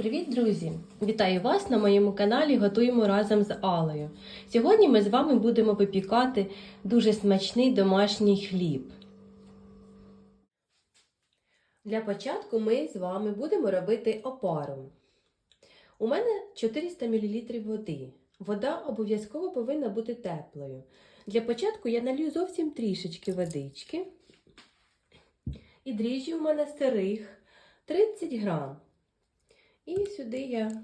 Привіт, друзі! Вітаю вас на моєму каналі Готуємо разом з Алею. Сьогодні ми з вами будемо випікати дуже смачний домашній хліб. Для початку ми з вами будемо робити опару. У мене 400 мл води. Вода обов'язково повинна бути теплою. Для початку я налью зовсім трішечки водички. І дріжджі у мене сирих 30 грам. І сюди я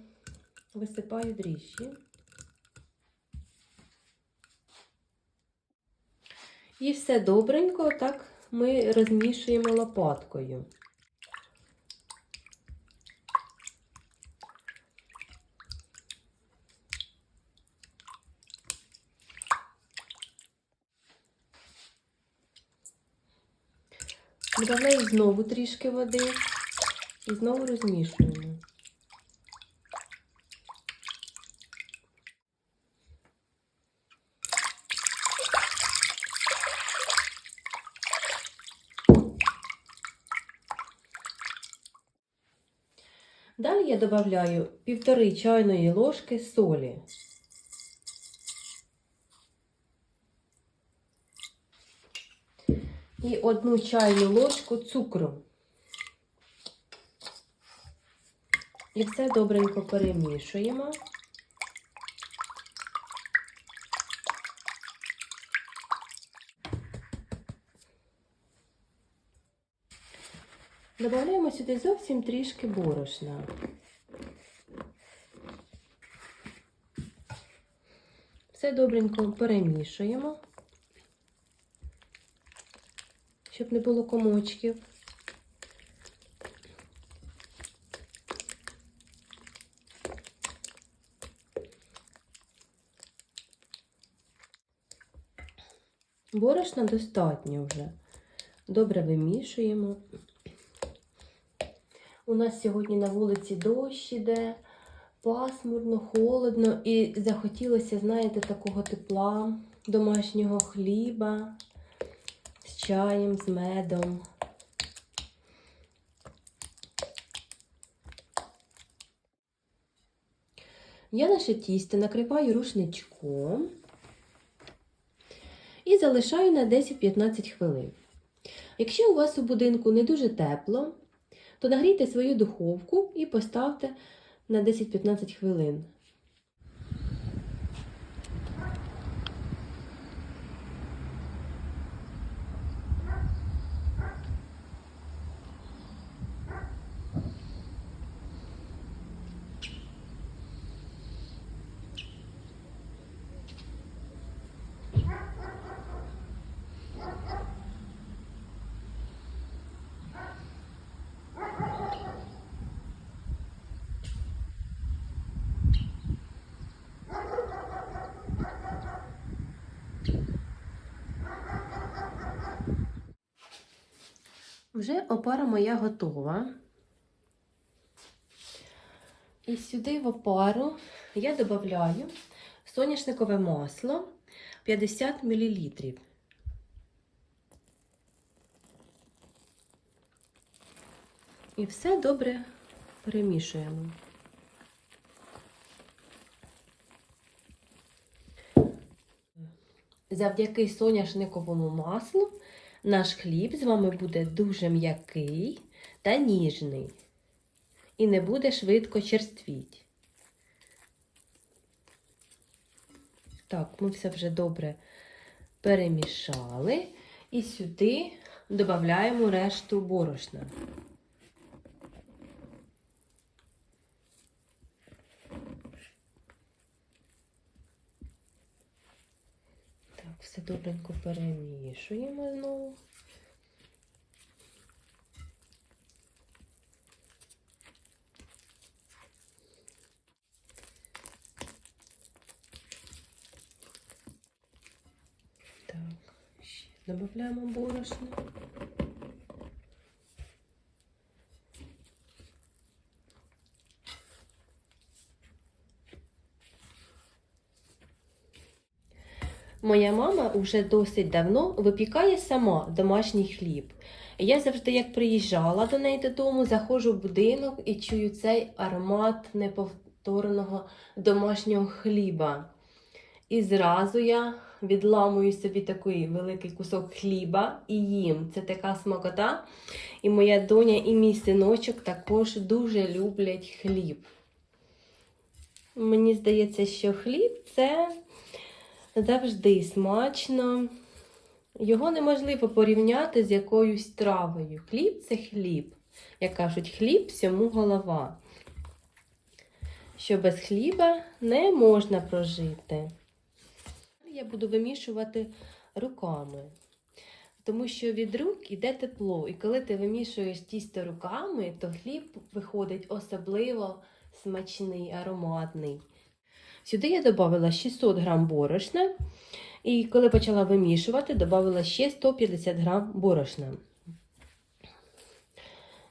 висипаю дріжджі. І все добренько так ми розмішуємо лопаткою. Додаю знову трішки води і знову розмішуємо. Я додаю півтори чайної ложки солі. І одну чайну ложку цукру. І все добренько перемішуємо. Додаємо сюди зовсім трішки борошна. Все добренько перемішуємо, щоб не було комочків. Борошна достатньо вже. Добре вимішуємо. У нас сьогодні на вулиці дощ іде, пасмурно, холодно і захотілося, знаєте, такого тепла, домашнього хліба з чаєм, з медом. Я наше тісто накриваю рушничком і залишаю на 10-15 хвилин. Якщо у вас у будинку не дуже тепло, то нагрійте свою духовку і поставте на 10-15 хвилин. Вже опара моя готова. І сюди в опару я додаю соняшникове масло 50 мл. І все добре перемішуємо. Завдяки соняшниковому маслу наш хліб з вами буде дуже м'який та ніжний і не буде швидко черствіть. Так, ми все вже добре перемішали і сюди додаємо решту борошна. Так, все добренько перемішуємо знову. Так, ще додаємо борошно. Моя мама вже досить давно випікає сама домашній хліб. Я завжди, як приїжджала до неї додому, заходжу в будинок і чую цей аромат неповторного домашнього хліба. І зразу я відламую собі такий великий кусок хліба і їм. Це така смакота. І моя доня, і мій синочок також дуже люблять хліб. Мені здається, що хліб це завжди смачно. Його неможливо порівняти з якоюсь травою. Хліб це хліб. Як кажуть, хліб всьому голова. Що без хліба не можна прожити. Я буду вимішувати руками. Тому що від рук іде тепло. І коли ти вимішуєш тісто руками, то хліб виходить особливо смачний, ароматний. Сюди я додала 600 г борошна. І коли почала вимішувати, додала ще 150 г борошна.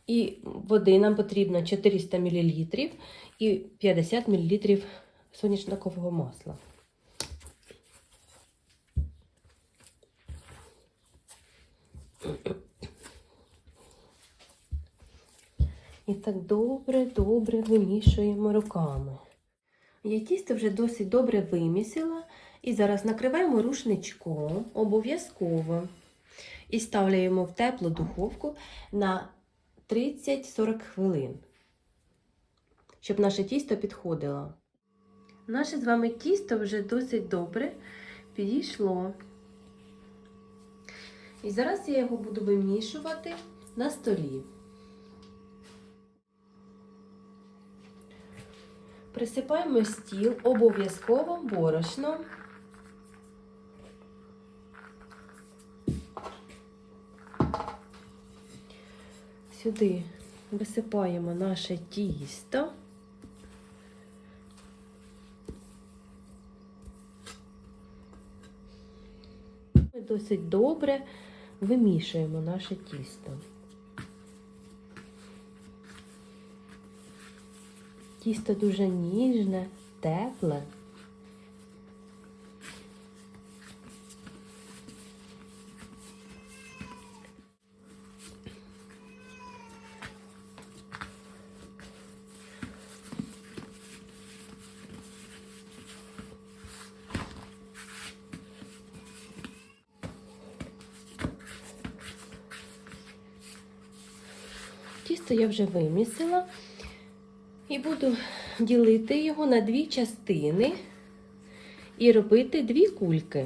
І води нам потрібно 400 мл і 50 мл соняшникового масла. І так добре-добре вимішуємо руками. Я тісто вже досить добре вимісила. І зараз накриваємо рушничком обов'язково. І ставляємо в теплу духовку на 30-40 хвилин, щоб наше тісто підходило. Наше з вами тісто вже досить добре підійшло. І зараз я його буду вимішувати на столі. Присипаємо стіл обов'язково борошном. Сюди висипаємо наше тісто. Ми досить добре вимішуємо наше тісто. Тісто дуже ніжне, тепле. Тісто я вже вимісила і буду ділити його на дві частини і робити дві кульки.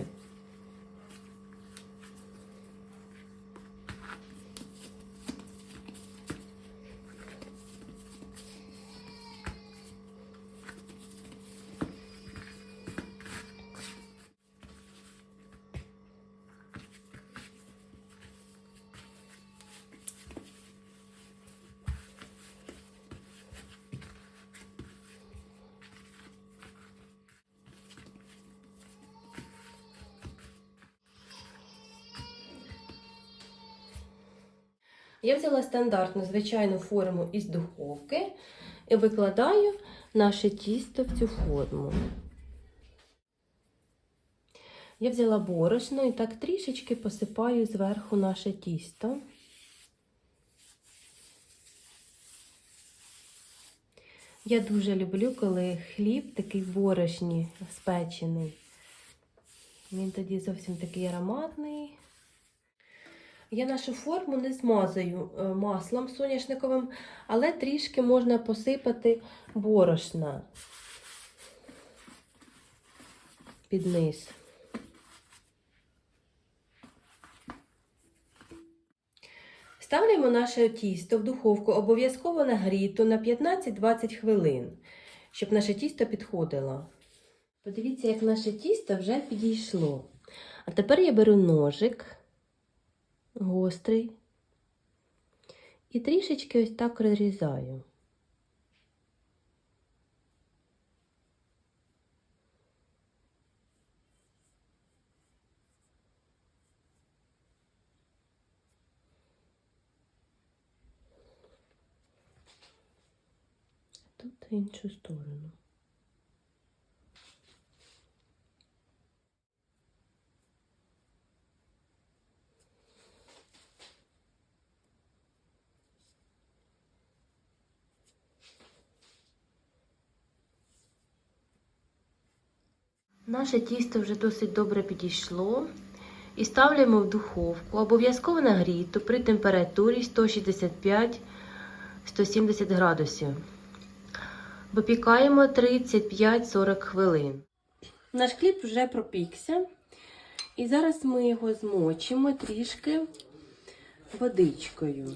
Я взяла стандартну звичайну форму із духовки і викладаю наше тісто в цю форму. Я взяла борошно і так трішечки посипаю зверху наше тісто. Я дуже люблю, коли хліб такий борошні спечений. Він тоді зовсім такий ароматний. Я нашу форму не змазаю е, маслом соняшниковим, але трішки можна посипати борошна під низ. Ставляємо наше тісто в духовку обов'язково нагріту на 15-20 хвилин, щоб наше тісто підходило. Подивіться, як наше тісто вже підійшло. А тепер я беру ножик гострий і трішечки ось так розрізаю. Тут іншу сторону. Наше тісто вже досить добре підійшло. І ставляємо в духовку, обов'язково нагріту при температурі 165-170 градусів. Випікаємо 35-40 хвилин. Наш хліб вже пропікся. І зараз ми його змочимо трішки водичкою.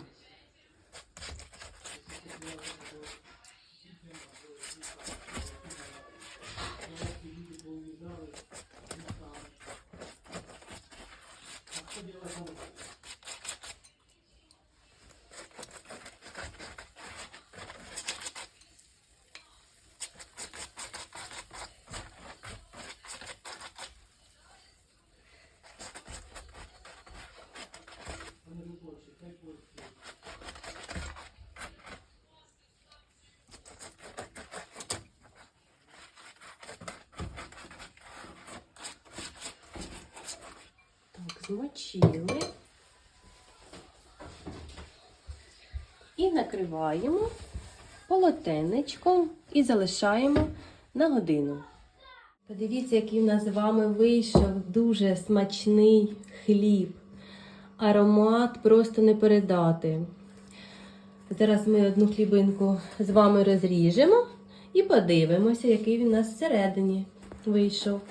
Так, змочили. І накриваємо полотенечком і залишаємо на годину. Подивіться, який в нас з вами вийшов дуже смачний хліб. Аромат просто не передати. Зараз ми одну хлібинку з вами розріжемо і подивимося, який він у нас всередині вийшов.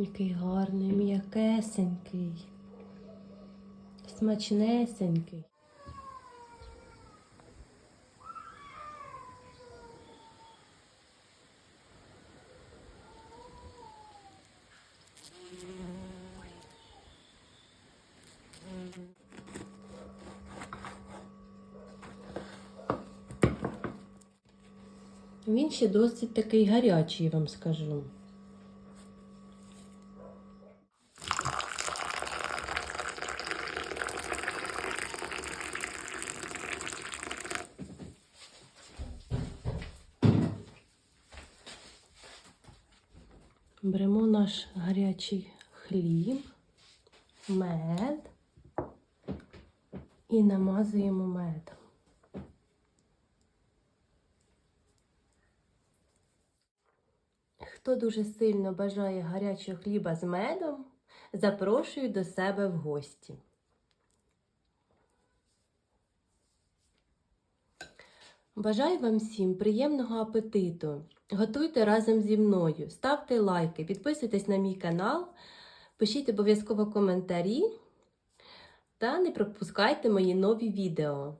Який гарний, м'якесенький, смачнесенький. Він ще досить такий гарячий, я вам скажу. Беремо наш гарячий хліб, мед і намазуємо медом. Хто дуже сильно бажає гарячого хліба з медом, запрошую до себе в гості. Бажаю вам всім приємного апетиту. Готуйте разом зі мною, ставте лайки, підписуйтесь на мій канал, пишіть обов'язково коментарі. Та не пропускайте мої нові відео.